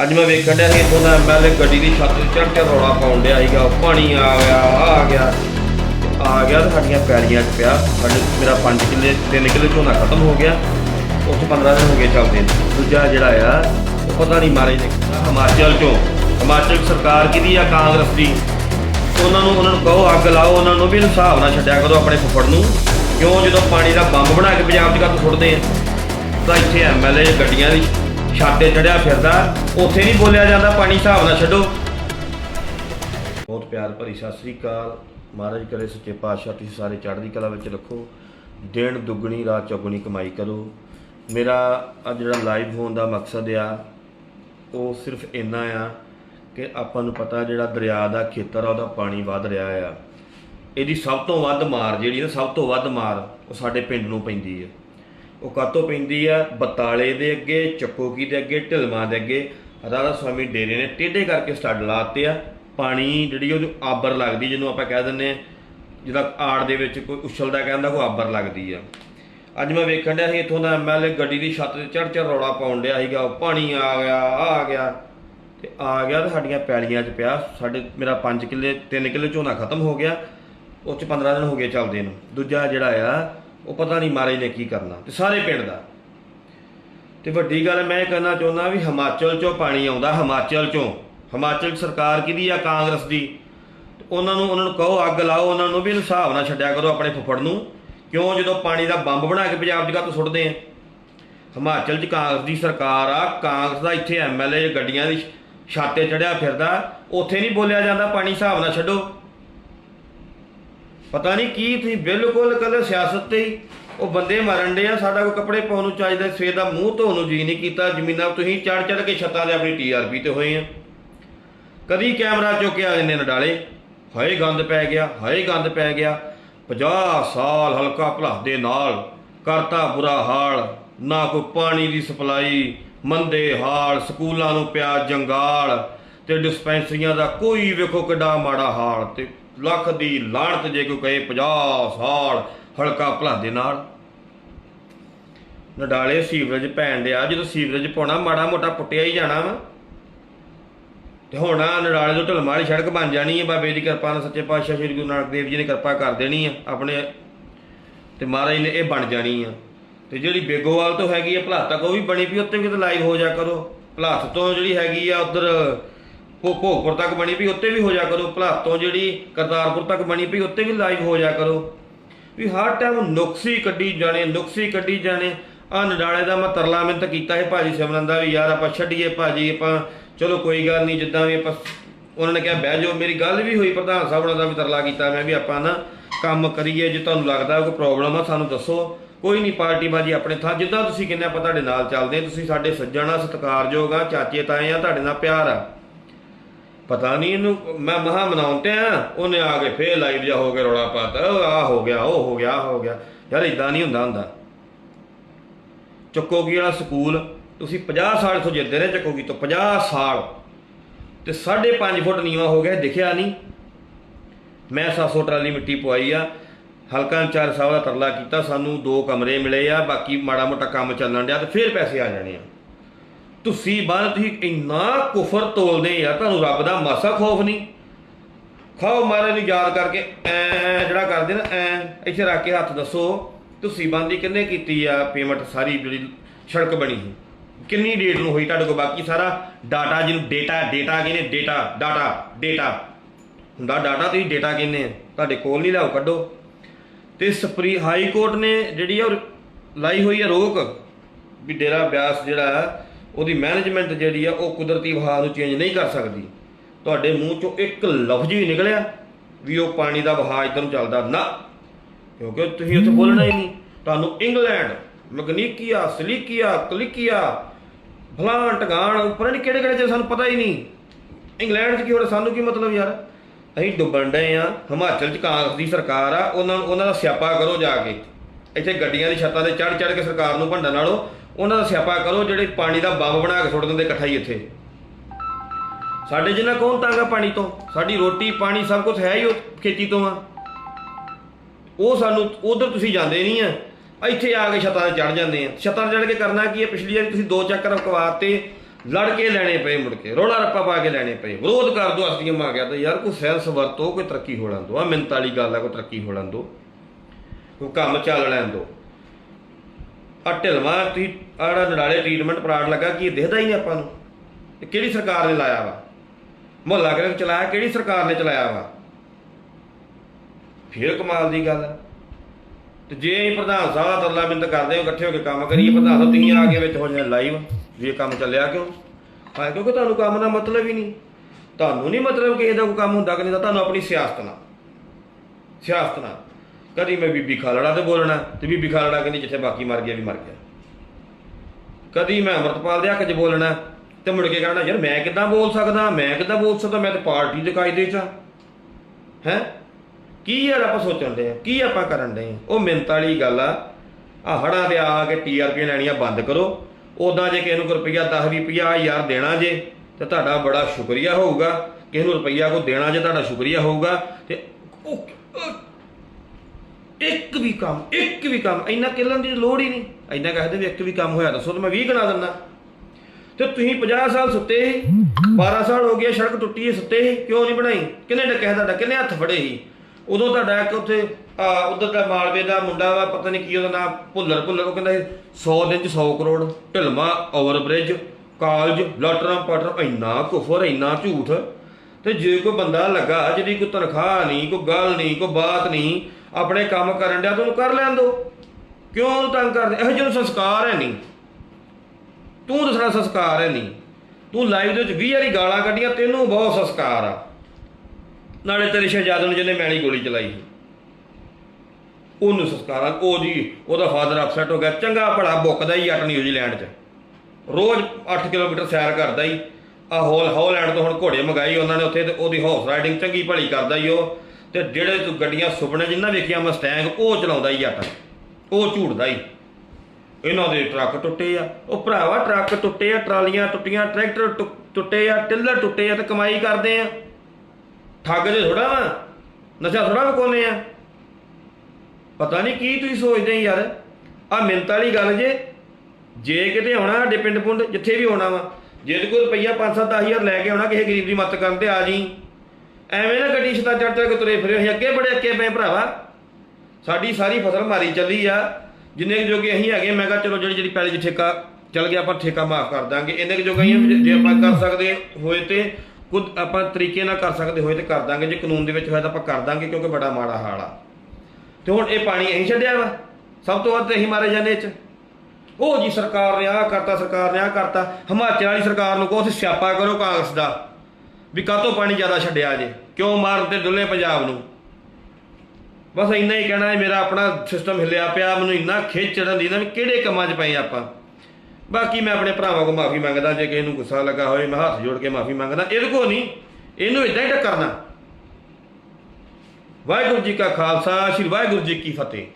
ਅੱਜ ਮੈਂ ਵੇਖਣ ਡਿਆ ਸੀ ਇੱਥੋਂ ਦਾ ਐਮਐਲਏ ਗੱਡੀ ਦੀ ਛੱਤ ਤੇ ਚੜ੍ਹ ਕੇ ਰੌਲਾ ਪਾਉਣ ਡਿਆ ਸੀਗਾ। ਪਾਣੀ ਆ ਗਿਆ ਆਹ ਆ ਗਿਆ ਆ ਗਿਆ ਤੇ ਸਾਡੀਆਂ ਪੈਲੀਆਂ 'ਚ ਪਿਆ। ਸਾਡੇ, ਮੇਰਾ 5 ਕਿੱਲੇ 3 ਕਿੱਲੇ ਝੋਨਾ ਖਤਮ ਹੋ ਗਿਆ। ਉੱਥੇ 15 ਦਿਨ ਹੋ ਗਏ ਚੱਲਦੇ ਨੂੰ। ਦੂਜਾ ਜਿਹੜਾ ਆ, ਉਹ ਪਤਾ ਨਹੀਂ ਮਾਰੇ ਨੇ ਕੀਤਾ ਹਿਮਾਚਲ 'ਚੋਂ। ਹਿਮਾਚਲ ਸਰਕਾਰ ਕਿਹਦੀ ਆ? ਕਾਂਗਰਸ ਦੀ। ਉਹਨਾਂ ਨੂੰ ਉਹਨਾਂ ਨੂੰ ਕਹੋ, ਅੱਗ ਲਾਓ, ਉਹਨਾਂ ਨੂੰ ਵੀ ਹਿਸਾਬ ਨਾਲ ਛੱਡਿਆ ਕਰੋ ਆਪਣੇ ਫੁੱਫੜ ਨੂੰ। ਕਿਉਂ? ਜਦੋਂ ਪਾਣੀ ਦਾ ਬੰਬ ਬਣਾ ਕੇ ਪੰਜਾਬ 'ਚ ਕੱਟ ਸੁੱਟਦੇ ਆ। ਤਾਂ ਇੱਥੇ ਐਮਐਲਏ ਗੱਡੀਆਂ ਦੀ ਛੱਤ ਤੇ ਚੜਿਆ ਫਿਰਦਾ, ਉੱਥੇ ਨਹੀਂ ਬੋਲਿਆ ਜਾਂਦਾ, ਪਾਣੀ ਹਿਸਾਬ ਨਾਲ ਛੱਡੋ। ਬਹੁਤ ਪਿਆਰ ਭਰੀ ਸਤਿ ਸ੍ਰੀ ਅਕਾਲ। ਮਹਾਰਾਜ ਕਰੇ ਸੱਚੇ ਪਾਤਸ਼ਾਹ, ਤੁਸੀਂ ਸਾਰੇ ਚੜ੍ਹਦੀ ਕਲਾ ਵਿੱਚ ਰੱਖੋ। ਦਿਨ ਦੁੱਗਣੀ, ਰਾਤ ਚੌਗਣੀ ਕਮਾਈ ਕਰੋ। ਮੇਰਾ ਅੱਜ ਜਿਹੜਾ ਲਾਈਵ ਹੋਣ ਦਾ ਮਕਸਦ ਆ, ਉਹ ਸਿਰਫ ਇੰਨਾ ਆ ਕਿ ਆਪਾਂ ਨੂੰ ਪਤਾ ਜਿਹੜਾ ਦਰਿਆ ਦਾ ਖੇਤਰ ਆ, ਉਹਦਾ ਪਾਣੀ ਵੱਧ ਰਿਹਾ ਆ। ਇਹਦੀ ਸਭ ਤੋਂ ਵੱਧ ਮਾਰ ਜਿਹੜੀ ਨਾ, ਸਭ ਤੋਂ ਵੱਧ ਮਾਰ ਉਹ ਸਾਡੇ ਪਿੰਡ ਨੂੰ ਪੈਂਦੀ ਹੈ ਉਹ ਕਾਤੋਂ ਪੈਂਦੀ ਆ? ਬਤਾਲੇ ਦੇ ਅੱਗੇ ਚੱਕੋਕੀ ਦੇ ਅੱਗੇ ਢਿਲਮਾਂ ਦੇ ਅੱਗੇ। ਰਾਧਾ ਸਵਾਮੀ ਡੇਰੇ ਨੇ ਟੇਢੇ ਕਰਕੇ ਸਟੱਡ ਲਾਤੇ ਆ। ਪਾਣੀ ਜਿਹੜੀ ਉਹਨੂੰ ਆਬਰ ਲੱਗਦੀ, ਜਿਹਨੂੰ ਆਪਾਂ ਕਹਿ ਦਿੰਦੇ ਆ, ਜਿਹਦਾ ਆੜ ਦੇ ਵਿੱਚ ਕੋਈ ਉਛਲਦਾ ਕਹਿੰਦਾ ਕੋਈ ਆਬਰ ਲੱਗਦੀ ਆ। ਅੱਜ ਮੈਂ ਵੇਖਣ ਡਿਆ ਸੀ, ਇੱਥੋਂ ਦਾ ਐਮਐਲਏ ਗੱਡੀ ਦੀ ਛੱਤ ਤੇ ਚੜ੍ਹ ਚੜ੍ਹ ਰੌਲਾ ਪਾਉਣ ਡਿਆ ਸੀਗਾ। ਪਾਣੀ ਆ ਗਿਆ ਆ ਗਿਆ। ਤੇ ਆ ਗਿਆ ਤੇ ਸਾਡੀਆਂ ਪੈਲੀਆਂ 'ਚ ਪਿਆ। ਸਾਡੇ, ਮੇਰਾ 5 ਕਿੱਲੇ 3 ਕਿੱਲੇ ਝੋਨਾ ਖਤਮ ਹੋ ਗਿਆ। ਉਹ 'ਚ 15 ਦਿਨ ਹੋ ਗਏ ਚੱਲਦੇ ਨੂੰ। ਦੂਜਾ ਜਿਹੜਾ ਆ ਉਹ ਪਤਾ ਨਹੀਂ ਮਾਰੇ ਨੇ ਕੀ ਕਰਨਾ, ਤੇ ਸਾਰੇ ਪਿੰਡ ਦਾ। ਤੇ ਵੱਡੀ ਗੱਲ ਮੈਂ ਇਹ ਕਹਿਣਾ ਚਾਹੁੰਦਾ ਵੀ ਹਿਮਾਚਲ 'ਚੋਂ ਪਾਣੀ ਆਉਂਦਾ, ਹਿਮਾਚਲ 'ਚੋਂ। ਹਿਮਾਚਲ ਸਰਕਾਰ ਕਿਹਦੀ ਆ, ਕਾਂਗਰਸ ਦੀ। ਉਹਨਾਂ ਨੂੰ ਉਹਨਾਂ ਨੂੰ ਕਹੋ, ਅੱਗ ਲਾਓ, ਉਹਨਾਂ ਨੂੰ ਵੀ ਇਹਨੂੰ ਹਿਸਾਬ ਨਾਲ ਛੱਡਿਆ ਕਰੋ ਆਪਣੇ ਫੁੱਫੜ ਨੂੰ। ਕਿਉਂ? ਜਦੋਂ ਪਾਣੀ ਦਾ ਬੰਬ ਬਣਾ ਕੇ ਪੰਜਾਬ 'ਚ ਕੱਤ ਸੁੱਟਦੇ ਆ। ਹਿਮਾਚਲ 'ਚ ਕਾਂਗਰਸ ਦੀ ਸਰਕਾਰ ਆ, ਕਾਂਗਰਸ ਦਾ ਇੱਥੇ ਐਮਐਲਏ ਗੱਡੀਆਂ ਦੀ ਛਾਤੇ ਚੜਿਆ ਫਿਰਦਾ। ਉੱਥੇ ਨਹੀਂ ਬੋਲਿਆ ਜਾਂਦਾ, ਪਾਣੀ ਹਿਸਾਬ ਨਾਲ ਛੱਡੋ। ਪਤਾ ਨਹੀਂ ਕੀ ਤੁਸੀਂ ਬਿਲਕੁਲ ਕਦੇ ਸਿਆਸਤ ਤੇ ਹੀ ਉਹ ਬੰਦੇ ਮਰਨ ਦੇ ਆ, ਸਾਡਾ ਕੋਈ ਕੱਪੜੇ ਪਾਉਣ ਨੂੰ ਚਾਹੀਦਾ, ਸਵੇਰ ਦਾ ਮੂੰਹ ਧੋਣ ਨੂੰ ਜੀ ਨਹੀਂ ਕੀਤਾ, ਜ਼ਮੀਨਾਂ ਤੁਸੀਂ ਚੜ ਚੜ ਕੇ ਛੱਤਾਂ ਦੇ ਆਪਣੀ ਟੀਆਰਪੀ ਤੇ ਹੋਏ ਆ। ਕਦੀ ਕੈਮਰਾ ਚੁੱਕਿਆ ਇਹਨੇ ਨਡਾਲੇ ਹਾਏ ਗੰਦ ਪੈ ਗਿਆ, ਹਾਏ ਗੰਦ ਪੈ ਗਿਆ। 50 ਸਾਲ ਹਲਕਾ ਭਲਾ ਦੇ ਨਾਲ, ਕਰਤਾ ਬੁਰਾ ਹਾਲ। ਨਾ ਕੋਈ ਪਾਣੀ ਦੀ ਸਪਲਾਈ, ਮੰਦੇ ਹਾਲ, ਸਕੂਲਾਂ ਨੂੰ ਪਿਆ ਜੰਗਾਲ ਤੇ ਡਿਸਪੈਂਸਰੀਆਂ ਦਾ ਕੋਈ ਵੇਖੋ ਕਿੱਡਾ ਮਾੜਾ ਹਾਲ ਤੇ। ਲੱਖ ਦੀ ਲਾਹਣਤ ਜੇ ਕੋਈ ਕਹੇ 50 ਸਾਲ ਹਲਕਾ ਭਲਾਦੇ ਨਾਲ। ਨਡਾਲੇ ਸੀਵਰੇਜ ਪੈਣ ਡਿਆ, ਜਦੋਂ ਸੀਵਰੇਜ ਪਾਉਣਾ, ਮਾੜਾ ਮੋਟਾ ਪੁੱਟਿਆ ਹੀ ਜਾਣਾ ਵਾ। ਤੇ ਹੁਣ ਆਹ ਨਡਾਲੇ ਤੋਂ ਢਲਮਾਂ ਵਾਲੀ ਸੜਕ ਬਣ ਜਾਣੀ ਹੈ ਬਾਬੇ ਦੀ ਕਿਰਪਾ ਨਾਲ ਸੱਚੇ ਪਾਤਸ਼ਾਹ ਸ੍ਰੀ ਗੁਰੂ ਨਾਨਕ ਦੇਵ ਜੀ ਨੇ ਕਿਰਪਾ ਕਰ ਦੇਣੀ ਆ, ਆਪਣੇ ਤੇ ਮਹਾਰਾਜ ਨੇ ਇਹ ਬਣ ਜਾਣੀ ਆ। ਤੇ ਜਿਹੜੀ ਬੇਗੋਵਾਲ ਤੋਂ ਹੈਗੀ ਆ ਭਲਾਤ ਤੱਕ ਉਹ ਵੀ ਬਣੀ ਪਈ ਉੱਤੇ ਵੀ ਤਾਂ ਲਾਈਵ ਹੋ ਜਾ ਕਰੋ। ਭਲਾਤ ਤੋਂ ਜਿਹੜੀ ਹੈਗੀ ਆ ਉਧਰ ਭੋਗਪੁਰ ਤੱਕ ਬਣੀ ਪਈ ਉੱਤੇ ਵੀ ਹੋ ਜਾ ਕਰੋ, ਭਲਾਤ ਜਿਹੜੀ ਕਰਤਾਰਪੁਰ ਤੱਕ ਬਣੀ ਪਈ ਉੱਤੇ ਵੀ ਲਾਈਵ ਹੋ ਜਾ ਕਰੋ। ਵੀ ਹਰ ਟਾਈਮ ਨੁਕਸੀ ਕੱਢੀ ਜਾਣੇ, ਨੁਕਸੀ ਕੱਢੀ ਜਾਣੇ। ਆ ਨਡਾਲੇ ਦਾ ਮੈਂ ਤਰਲਾ ਮਿੰਤ ਕੀਤਾ ਹੈ ਭਾਜੀ ਸਿਮਰਨ ਦਾ ਵੀ, ਯਾਰ ਆਪਾਂ ਛੱਡੀਏ ਭਾਜੀ, ਆਪਾਂ ਚਲੋ ਕੋਈ ਗੱਲ ਨਹੀਂ, ਜਿੱਦਾਂ ਵੀ ਆਪਾਂ ਉਹਨਾਂ ਨੇ ਕਿਹਾ, ਬਹਿ ਜਾਓ। ਮੇਰੀ ਗੱਲ ਵੀ ਹੋਈ, ਪ੍ਰਧਾਨ ਸਾਹਿਬ ਉਹਨਾਂ ਦਾ ਵੀ ਤਰਲਾ ਕੀਤਾ। ਮੈਂ ਵੀ ਆਪਾਂ ਨਾ ਕੰਮ ਕਰੀਏ, ਜੇ ਤੁਹਾਨੂੰ ਲੱਗਦਾ ਕੋਈ ਪ੍ਰੋਬਲਮ ਆ, ਸਾਨੂੰ ਦੱਸੋ। ਕੋਈ ਨਹੀਂ, ਪਾਰਟੀ ਬਾਜੀ ਆਪਣੇ ਥਾਂ, ਜਿੱਦਾਂ ਤੁਸੀਂ ਕਹਿੰਦੇ ਆਪਾਂ ਤੁਹਾਡੇ ਨਾਲ ਚੱਲਦੇ ਤੁਸੀਂ ਸਾਡੇ ਸੱਜਣਾ ਸਤਿਕਾਰਯੋਗ ਆ, ਚਾਚੇ ਤਾਏ ਆ, ਤੁਹਾਡੇ ਨਾਲ ਪਿਆਰ ਆ। ਪਤਾ ਨਹੀਂ ਇਹਨੂੰ, ਮੈਂ ਮਹਾ ਮਨਾਉਣ ਤੇ ਆ ਉਹਨੇ ਆ ਕੇ ਫੇਰ ਲਾਈਵ ਜਾ ਹੋ ਕੇ ਰੌਲਾ ਪਾਤਾ ਆ ਹੋ ਗਿਆ, ਉਹ ਹੋ ਗਿਆ, ਆਹ ਹੋ ਗਿਆ। ਯਾਰ ਇਦਾਂ ਨਹੀਂ ਹੁੰਦਾ ਹੁੰਦਾ। ਚੱਕੋਗੀ ਵਾਲਾ ਸਕੂਲ, ਤੁਸੀਂ 50 ਸਾਲ ਤੋਂ ਜਿੱਦੇ ਰਹੇ ਚੱਕੋਗੀ ਤੋਂ 50 ਸਾਲ। ਤੇ 5.5 ਫੁੱਟ ਨੀਵਾ ਹੋ ਗਿਆ ਦਿਖਿਆ ਨਹੀਂ ਮੈਂ 700 ਟਰਾਲੀ ਮਿੱਟੀ ਪਵਾਈ ਆ, ਹਲਕਾ ਇੰਚਾਰਜ ਸਾਹਿਬ ਦਾ ਤਰਲਾ ਕੀਤਾ, ਸਾਨੂੰ ਦੋ ਕਮਰੇ ਮਿਲੇ ਆ, ਬਾਕੀ ਮਾੜਾ ਮੋਟਾ ਕੰਮ ਚੱਲਣ ਡਿਆ ਤੇ ਫਿਰ ਪੈਸੇ ਆ ਜਾਣੇ ਆ। ਤੁਸੀਂ ਬਾਅਦ ਤੁਸੀਂ ਇੰਨਾ ਕੁਫਰ ਤੋਲਦੇ ਆ, ਤੁਹਾਨੂੰ ਰੱਬ ਦਾ ਮਾਸਾ ਖੌਫ ਨਹੀਂ। ਖਾਓ ਮਾਰੇ ਨੂੰ ਯਾਦ ਕਰਕੇ, ਐ ਜਿਹੜਾ ਕਰਦੇ ਨਾ, ਐ, ਇੱਥੇ ਰੱਖ ਕੇ ਹੱਥ ਦੱਸੋ, ਤੁਸੀਂ ਬੰਦੀ ਕਿੰਨੇ ਕੀਤੀ ਆ ਪੇਮੈਂਟ ਸਾਰੀ ਜਿਹੜੀ ਸੜਕ ਬਣੀ ਕਿੰਨੀ ਡੇਟ ਨੂੰ ਹੋਈ ਤੁਹਾਡੇ ਕੋਲ ਬਾਕੀ ਸਾਰਾ ਡਾਟਾ ਜਿਹਨੂੰ ਡੇਟਾ ਡੇਟਾ ਕਹਿੰਦੇ ਡੇਟਾ ਡਾਟਾ ਡੇਟਾ ਹੁੰਦਾ ਡਾਟਾ ਤੁਸੀਂ ਡੇਟਾ ਕਹਿੰਦੇ ਆ, ਤੁਹਾਡੇ ਕੋਲ ਨਹੀਂ ਲਿਆਓ, ਕੱਢੋ। ਤੇ ਸੁਪਰੀ ਹਾਈ ਕੋਰਟ ਨੇ ਜਿਹੜੀ ਆ ਉਹ ਲਾਈ ਹੋਈ ਆ ਰੋਕ, ਵੀ ਡੇਰਾ ਬਿਆਸ ਜਿਹੜਾ ਉਹਦੀ ਮੈਨੇਜਮੈਂਟ ਜਿਹੜੀ ਆ, ਉਹ ਕੁਦਰਤੀ ਵਹਾਅ ਨੂੰ ਚੇਂਜ ਨਹੀਂ ਕਰ ਸਕਦੀ। ਤੁਹਾਡੇ ਮੂੰਹ ਚੋਂ ਇੱਕ ਲਫ਼ਜ਼ ਵੀ ਨਿਕਲਿਆ ਵੀ ਉਹ ਪਾਣੀ ਦਾ ਵਹਾਅ ਇੱਧਰ ਨੂੰ ਚੱਲਦਾ ਨਾ। ਕਿਉਂਕਿ ਤੁਸੀਂ ਉੱਥੇ ਬੋਲਣਾ ਹੀ ਨਹੀਂ। ਤੁਹਾਨੂੰ ਇੰਗਲੈਂਡ ਮਗਨੀਕੀਆ ਸਲੀਕੀਆ, ਕਲਿਕੀਆ ਫਲਾਂ ਟਗਾਣ ਉੱਪਰ ਨਹੀਂ ਕਿਹੜੇ ਕਿਹੜੇ ਚ ਸਾਨੂੰ ਪਤਾ ਹੀ ਨਹੀਂ। ਇੰਗਲੈਂਡ 'ਚ ਕੀ ਹੋ ਰਿਹਾ? ਸਾਨੂੰ ਕੀ ਮਤਲਬ ਯਾਰ? ਅਸੀਂ ਡੁੱਬਣ ਡਏ ਆ। ਹਿਮਾਚਲ 'ਚ ਕਾਂਗਰਸ ਦੀ ਸਰਕਾਰ ਆ। ਉਹਨਾਂ ਨੂੰ ਉਹਨਾਂ ਦਾ ਸਿਆਪਾ ਕਰੋ ਜਾ ਕੇ। ਇੱਥੇ ਗੱਡੀਆਂ ਦੀ ਛੱਤਾਂ ਤੇ ਚੜ ਚੜ ਕੇ ਸਰਕਾਰ ਨੂੰ ਭੰਡਣ ਨਾਲੋਂ ਉਹਨਾਂ ਦਾ ਸਿਆਪਾ ਕਰੋ, ਜਿਹੜੇ ਪਾਣੀ ਦਾ ਬੰਬ ਬਣਾ ਕੇ ਸੁੱਟ ਦਿੰਦੇ ਇਕੱਠਾ ਹੀ ਇੱਥੇ। ਸਾਡੇ ਜਿੰਨਾ ਕੌਣ ਤੰਗ ਆ ਪਾਣੀ ਤੋਂ? ਸਾਡੀ ਰੋਟੀ, ਪਾਣੀ ਸਭ ਕੁਝ ਹੈ ਹੀ ਉਹ ਖੇਤੀ ਤੋਂ ਆ। ਉਹ ਸਾਨੂੰ, ਉਧਰ ਤੁਸੀਂ ਜਾਂਦੇ ਨਹੀਂ ਆ। ਇੱਥੇ ਆ ਕੇ ਛੱਤਾਂ ਤੇ ਚੜ ਜਾਂਦੇ ਆ। ਛੱਤਾਂ ਤੇ ਚੜ ਕੇ ਕਰਨਾ ਕੀ ਹੈ ਪਿਛਲੀ ਵਾਰੀ ਤੁਸੀਂ ਦੋ ਚੱਕਰ ਕਵਾਤੇ ਲੜ ਕੇ ਲੈਣੇ ਪਏ ਮੁੜ ਕੇ। ਰੋਲਾ ਰੱਪਾ ਪਾ ਕੇ ਲੈਣੇ ਪਏ। ਵਿਰੋਧ ਕਰ ਦੋ ਅਸਲੀਮ ਆ ਗਿਆ ਤਾਂ ਯਾਰ ਕੋਈ ਸੈਂਸ ਵਰਤੋ, ਕੋਈ ਤਰੱਕੀ ਹੋ ਲੈਣ ਦੋ। ਆ ਮਿੰਤ ਵਾਲੀ ਗੱਲ ਆ, ਕੋਈ ਤਰੱਕੀ ਹੋ ਲੈਣ ਦੋ। ਕੋਈ ਕੰਮ ਚੱਲ ਲੈਣ ਦੋ। ਆ ਢਿਲਵਾ ਤੁਸੀਂ ਆੜਾ ਨੜਾਲੇ ਟ੍ਰੀਟਮੈਂਟ ਪਲਾਟ ਲੱਗਾ, ਕੀ ਇਹ ਦਿਖਦਾ ਹੀ ਨਹੀਂ ਆਪਾਂ ਨੂੰ? ਇਹ ਕਿਹੜੀ ਸਰਕਾਰ ਨੇ ਲਾਇਆ ਵਾ? ਮੁਹੱਲਾ ਕਰੇ ਚਲਾਇਆ, ਕਿਹੜੀ ਸਰਕਾਰ ਨੇ ਚਲਾਇਆ ਵਾ? ਫਿਰ ਕਮਾਲ ਦੀ ਗੱਲ ਹੈ ਤੇ ਜੇ ਅਸੀਂ ਪ੍ਰਧਾਨ ਸਾਹਿਬ ਦਾ ਤਰਲਾ ਬਿੰਦ ਕਰਦੇ ਹੋ, ਇਕੱਠੇ ਹੋ ਕੇ ਕੰਮ ਕਰੀਏ, ਪ੍ਰਧਾਨ ਸਾਹਿਬ ਤੁਸੀਂ ਆ ਕੇ ਵਿੱਚ ਹੋ ਜਾਣਾ ਲਾਈਵ ਵੀ ਇਹ ਕੰਮ ਚੱਲਿਆ ਕਿਉਂ? ਹਾਂ, ਕਿਉਂਕਿ ਤੁਹਾਨੂੰ ਕੰਮ ਦਾ ਮਤਲਬ ਹੀ ਨਹੀਂ। ਤੁਹਾਨੂੰ ਨਹੀਂ ਮਤਲਬ ਕਿ ਇਹਦਾ ਕੋਈ ਕੰਮ ਹੁੰਦਾ ਕਿ ਨਹੀਂ, ਤਾਂ ਤੁਹਾਨੂੰ ਆਪਣੀ ਸਿਆਸਤ ਨਾਲ ਸਿਆਸਤ ਨਾਲ। ਕਦੀ ਮੈਂ ਬੀਬੀ ਖਾਲੜਾ ਤੇ ਬੋਲਣਾ ਤੇ ਬੀਬੀ ਖਾਲੜਾ ਕਹਿੰਦੀ ਜਿੱਥੇ ਬਾਕੀ ਮਰ ਗਿਆ ਵੀ ਮਰ ਗਿਆ। ਕਦੀ ਮੈਂ ਅਮਰਤਪਾਲ ਦੇ ਹੱਕ 'ਚ ਬੋਲਣਾ ਤੇ ਮੁੜ ਕੇ ਕਹਿਣਾ, ਯਾਰ ਮੈਂ ਕਿੱਦਾਂ ਬੋਲ ਸਕਦਾ? ਮੈਂ ਕਿੱਦਾਂ ਬੋਲ ਸਕਦਾ? ਮੈਂ ਤਾਂ ਪਾਰਟੀ ਦੇ ਕਾਇਦੇ 'ਚ ਆ। ਹੈ? ਕੀ ਯਾਰ ਆਪਾਂ ਸੋਚਣ ਦੇ ਆ? ਕੀ ਆਪਾਂ ਕਰਨ ਦੇ ਆ? ਉਹ ਮਿੰਤ ਵਾਲੀ ਗੱਲ ਆ। ਆ ਹੜਾਂ ਦੇ ਆ ਕੇ ਟੀਆਰਪੀ ਲੈਣੀਆਂ ਬੰਦ ਕਰੋ। ਉਦਾਂ ਜੇ ਕਿਸੇ ਨੂੰ ਕੋਈ ਰੁਪਈਆ 10 ਰੁਪਈਆ ਯਾਰ ਦੇਣਾ ਜੇ, ਤੇ ਤੁਹਾਡਾ ਬੜਾ ਸ਼ੁਕਰੀਆ ਹੋਊਗਾ। ਕਿਸੇ ਨੂੰ ਰੁਪਈਆ ਕੋ ਦੇਣਾ ਜੇ, ਤੁਹਾਡਾ ਸ਼ੁਕਰੀਆ ਹੋਊਗਾ। ਤੇ ਉਹ ਇੱਕ ਵੀ ਕੰਮ, ਇੱਕ ਵੀ ਕੰਮ, ਇੰਨਾ ਕਿਲਣ ਦੀ ਲੋੜ ਹੀ ਨਹੀਂ। ਇੰਨਾ ਕਹਦੇ ਵੀ ਇੱਕ ਵੀ ਕੰਮ ਹੋਇਆ ਦੱਸੋ ਤੇ ਮੈਂ 20 ਗਣਾ ਦਿੰਦਾ। ਤੇ ਤੁਸੀਂ 50 ਸਾਲ ਸੁੱਤੇ ਸੀ 12 ਸਾਲ ਹੋ ਗਏ, ਸੜਕ ਟੁੱਟੀ ਹੈ, ਸੁੱਤੇ ਸੀ, ਕਿਉਂ ਨਹੀਂ ਬਣਾਈ? ਕਿੰਨੇ ਡੱਕਿਆ ਤੁਹਾਡਾ ਕਿੰਨੇ ਹੱਥ ਫੜੇ ਸੀ? ਉਦੋਂ ਤੁਹਾਡਾ ਇੱਕ ਉੱਥੇ ਉਧਰ ਦਾ ਮਾਲਵੇ ਦਾ ਮੁੰਡਾ ਵਾ, ਪਤਾ ਨਹੀਂ ਕੀ ਉਹਦਾ ਨਾਮ ਭੁੱਲਰ ਭੁੱਲਰ, ਉਹ ਕਹਿੰਦਾ 100 ਦਿਨ ਚ 100 ਕਰੋੜ, ਢਿਲਮਾ ਓਵਰ ਬ੍ਰਿਜ ਕਾਲਜ ਲਾਟਰਾਂ ਪਾਟਰ ਇੰਨਾ ਕੁਫਰ, ਇੰਨਾ ਝੂਠ। ਤੇ ਜੇ ਕੋਈ ਬੰਦਾ ਲੱਗਾ ਜਿਹਦੀ ਕੋਈ ਤਨਖਾਹ ਨਹੀਂ, ਕੋਈ ਗੱਲ ਨਹੀਂ, ਕੋਈ ਬਾਤ ਨਹੀਂ, ਆਪਣੇ ਕੰਮ ਕਰਨ ਡਿਆ, ਤਾਂ ਉਹਨੂੰ ਕਰ ਲੈਣ ਦੋ। ਕਿਉਂ ਉਹਨੂੰ ਤੰਗ ਕਰਦੇ? ਇਹੋ ਜਿਹੇ ਨੂੰ ਸੰਸਕਾਰ ਹੈ ਨਹੀਂ। ਤੂੰ ਦੱਸਣਾ ਸੰਸਕਾਰ ਹੈ ਨਹੀਂ। ਤੂੰ ਲਾਈਵ ਦੇ ਵਿੱਚ 20 ਵਾਰੀ ਗਾਲਾਂ ਕੱਢੀਆਂ, ਤੈਨੂੰ ਬਹੁਤ ਸੰਸਕਾਰ ਆ। ਨਾਲੇ ਤੇਰੇ ਸ਼ਹਿਜ਼ਾਦੇ ਨੂੰ ਜਿਹਨੇ ਮੈਲੀ ਗੋਲੀ ਚਲਾਈ ਸੀ। ਉਹਨੂੰ ਸੰਸਕਾਰ ਆ। ਉਹ ਜੀ, ਉਹਦਾ ਫਾਦਰ ਅਪਸੈਟ ਹੋ ਗਿਆ। ਚੰਗਾ ਭਲਾ ਬੁੱਕਦਾ ਹੀ ਜੱਟ ਨਿਊਜ਼ੀਲੈਂਡ 'ਚ। ਰੋਜ਼ 8 ਕਿਲੋਮੀਟਰ ਸੈਰ ਕਰਦਾ ਹੀ। ਆ ਹੋਲ ਹੌਲੈਂਡ ਤੋਂ ਹੁਣ ਘੋੜੇ ਮੰਗਾਈ ਉਹਨਾਂ ਨੇ ਉੱਥੇ ਤੇ ਉਹਦੀ ਹਾਰਸ ਰਾਈਡਿੰਗ ਚੰਗੀ ਭਲੀ ਕਰਦਾ ਹੀ ਉਹ। ਤੇ ਜਿਹੜੇ ਤੂੰ ਗੱਡੀਆਂ ਸੁਪਨੇ ਜਿੰਨਾ ਵੇਖਿਆ ਮਸਟੈਂਗ ਉਹ ਚਲਾਉਂਦਾ ਹੀ ਆਟਾ। ਉਹ ਝੂੜਦਾ ਹੀ ਇਹਨਾਂ ਦੇ ਟਰੱਕ ਟੁੱਟੇ ਆ। ਉਹ ਭਰਾਵਾ ਟਰੱਕ ਟੁੱਟੇ ਆ, ਟਰਾਲੀਆਂ ਟੁੱਟੀਆਂ, ਟਰੈਕਟਰ ਟੁ- ਟੁੱਟੇ ਆ, ਟਿੱਲਰ ਟੁੱਟੇ ਆ ਤੇ ਕਮਾਈ ਕਰਦੇ ਆ। ਠੱਗ ਜੇ ਥੋੜਾ ਵਾ। ਨਸ਼ਾ ਥੋੜਾ ਵਕੋਨੇ ਆ। ਪਤਾ ਨਹੀਂ ਕੀ ਤੁਸੀਂ ਸੋਚਦੇ ਯਾਰ। ਆ ਮਿੰਤ ਵਾਲੀ ਗੱਲ ਜੇ। ਜੇ ਕਿਤੇ ਆਉਣਾ ਸਾਡੇ ਪਿੰਡ ਪੁੰਡ ਜਿੱਥੇ ਵੀ ਆਉਣਾ ਵਾ। ਜੇ ਤੇ ਕੋਈ ਰੁਪਈਆ 5-7 ਹਜ਼ਾਰ ਲੈ ਕੇ ਆਉਣਾ ਕਿਸੇ ਗਰੀਬ ਦੀ ਮਦਦ ਕਰਨ ਤੇ ਆ ਜੀ। ਐਵੇਂ ਨਾ ਗੱਡੀ ਛਤਾ ਚੜ ਚੜ ਕੇ ਤੁਰੇ ਫਿਰੇ ਅਸੀਂ ਅੱਗੇ ਬੜੇ ਅੱਗੇ ਪਏ ਭਰਾਵਾ। ਸਾਡੀ ਸਾਰੀ ਫਸਲ ਮਾਰੀ ਚੱਲੀ ਆ। ਜਿੰਨੇ ਕੁ ਜੋਗੇ ਅਸੀਂ ਹੈਗੇ, ਮੈਂ ਕਿਹਾ ਚਲੋ ਜਿਹੜੀ ਜਿਹੜੀ ਪੈਲੀ 'ਚ ਠੇਕਾ ਚੱਲ ਗਿਆ, ਆਪਾਂ ਠੇਕਾ ਮਾਫ ਕਰ ਦਾਂਗੇ। ਇੰਨੇ ਕੁ ਜੋਗਾ ਜੇ- ਆਪਾਂ ਕਰ ਸਕਦੇ ਹੋਏ ਤੇ ਕੁਝ ਆਪਾਂ ਤਰੀਕੇ ਨਾਲ ਕਰ ਸਕਦੇ ਹੋਏ ਤੇ ਕਰ ਦਾਂਗੇ। ਜੇ ਕਾਨੂੰਨ ਦੇ ਵਿੱਚ ਹੋਇਆ ਤਾਂ ਆਪਾਂ ਕਰ ਦਾਂਗੇ, ਕਿਉਂਕਿ ਬੜਾ ਮਾੜਾ ਹਾਲ ਆ। ਤੇ ਹੁਣ ਇਹ ਪਾਣੀ ਅਸੀਂ ਛੱਡਿਆ ਵਾ। ਸਭ ਤੋਂ ਵੱਧ ਅਸੀਂ ਮਾਰੇ ਜਾਂਦੇ ਇਹ ਚ। ਉਹ ਜੀ ਸਰਕਾਰ ਨੇ ਆਹ ਕਰਤਾ, ਸਰਕਾਰ ਨੇ ਆਹ ਕਰਤਾ। ਹਿਮਾਚਲ ਵਾਲੀ ਸਰਕਾਰ ਨੂੰ ਕਹੋ, ਤੁਸੀਂ ਸਿਆਪਾ ਕਰੋ ਕਾਂਗਰਸ ਦਾ, ਵੀ ਕਾਹਤੋਂ ਪਾਣੀ ਜ਼ਿਆਦਾ ਛੱਡਿਆ ਜੇ? ਕਿਉਂ ਮਾਰਨ ਤੇ ਡੁੱਲੇ ਪੰਜਾਬ ਨੂੰ? ਬਸ ਇੰਨਾ ਹੀ ਕਹਿਣਾ ਹੈ, ਮੇਰਾ ਆਪਣਾ ਸਿਸਟਮ ਹਿੱਲਿਆ ਪਿਆ, ਮੈਨੂੰ ਇੰਨਾ ਖਿੱਚ ਚੜਨ ਦੀ ਨਾ ਕਿਹੜੇ ਕੰਮਾਂ 'ਚ ਪਏ ਆਪਾਂ। ਬਾਕੀ ਮੈਂ ਆਪਣੇ ਭਰਾਵਾਂ ਕੋਲ ਮਾਫੀ ਮੰਗਦਾ, ਜੇ ਕਿਸੇ ਨੂੰ ਗੁੱਸਾ ਲੱਗਾ ਹੋਵੇ, ਮੈਂ ਹੱਥ ਜੋੜ ਕੇ ਮਾਫੀ ਮੰਗਦਾ। ਇਹਦੇ ਕੋ ਨਹੀਂ, ਇਹਨੂੰ ਇਦਾਂ ਹੀ ਟੱਕਰਨਾ। ਵਾਹਿਗੁਰੂ ਜੀ ਕਾ ਖਾਲਸਾ, ਸ੍ਰੀ ਵਾਹਿਗੁਰੂ ਜੀ ਕੀ ਫਤਿਹ।